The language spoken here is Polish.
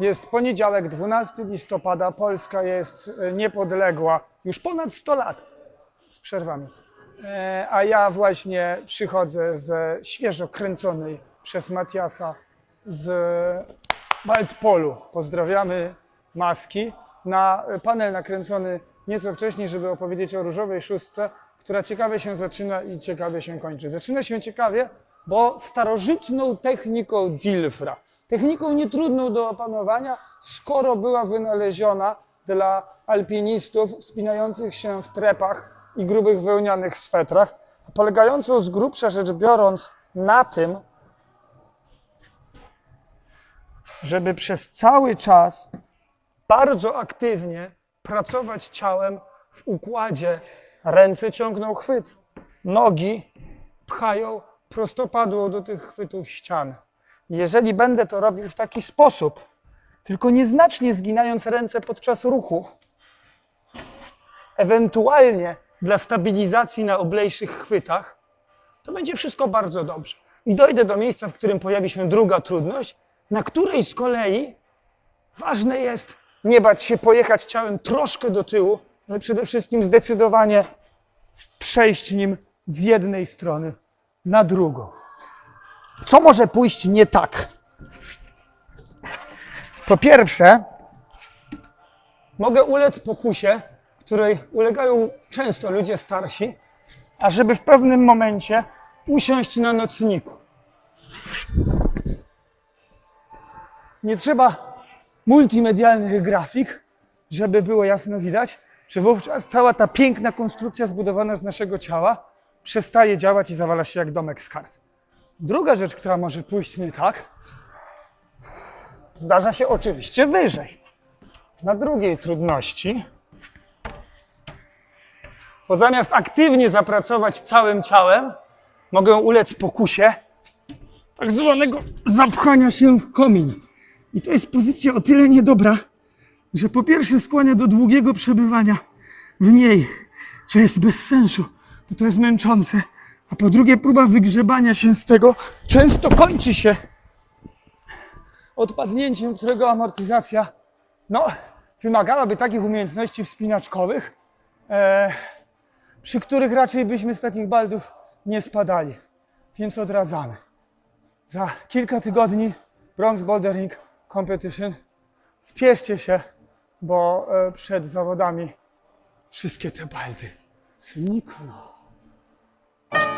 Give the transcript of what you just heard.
Jest poniedziałek, 12 listopada. Polska jest e, niepodległa już ponad 100 lat z przerwami. E, A ja właśnie przychodzę ze świeżo kręconej przez Matiasa z Maltpolu. Pozdrawiamy maski. Na panel nakręcony nieco wcześniej, żeby opowiedzieć o różowej szóstce, która ciekawie się zaczyna i ciekawie się kończy. Zaczyna się ciekawie, bo starożytną techniką Dilfra. Techniką nietrudną do opanowania, skoro była wynaleziona dla alpinistów wspinających się w trepach i grubych wełnianych swetrach, polegającą z grubsza rzecz biorąc na tym, żeby przez cały czas bardzo aktywnie pracować ciałem w układzie. Ręce ciągną chwyt, nogi pchają prostopadło do tych chwytów ścian. Jeżeli będę to robił w taki sposób, tylko nieznacznie zginając ręce podczas ruchu, ewentualnie dla stabilizacji na oblejszych chwytach, to będzie wszystko bardzo dobrze. I dojdę do miejsca, w którym pojawi się druga trudność, na której z kolei ważne jest nie bać się pojechać ciałem troszkę do tyłu, ale przede wszystkim zdecydowanie przejść nim z jednej strony na drugą. Co może pójść nie tak? Po pierwsze, mogę ulec pokusie, której ulegają często ludzie starsi, ażeby w pewnym momencie usiąść na nocniku. Nie trzeba multimedialnych grafik, żeby było jasno widać, że wówczas cała ta piękna konstrukcja zbudowana z naszego ciała przestaje działać i zawala się jak domek z kart. Druga rzecz, która może pójść nie tak, zdarza się oczywiście wyżej. Na drugiej trudności, bo zamiast aktywnie zapracować całym ciałem, mogę ulec pokusie tak zwanego zapchania się w komin. I to jest pozycja o tyle niedobra, że po pierwsze skłania do długiego przebywania w niej, co jest bez sensu, bo to jest męczące, a po drugie próba wygrzebania się z tego często kończy się odpadnięciem, którego amortyzacja no, wymagałaby takich umiejętności wspinaczkowych, e, przy których raczej byśmy z takich baldów nie spadali. Więc odradzamy. Za kilka tygodni Bronx Bouldering Competition. Spieszcie się, bo e, przed zawodami wszystkie te baldy znikną.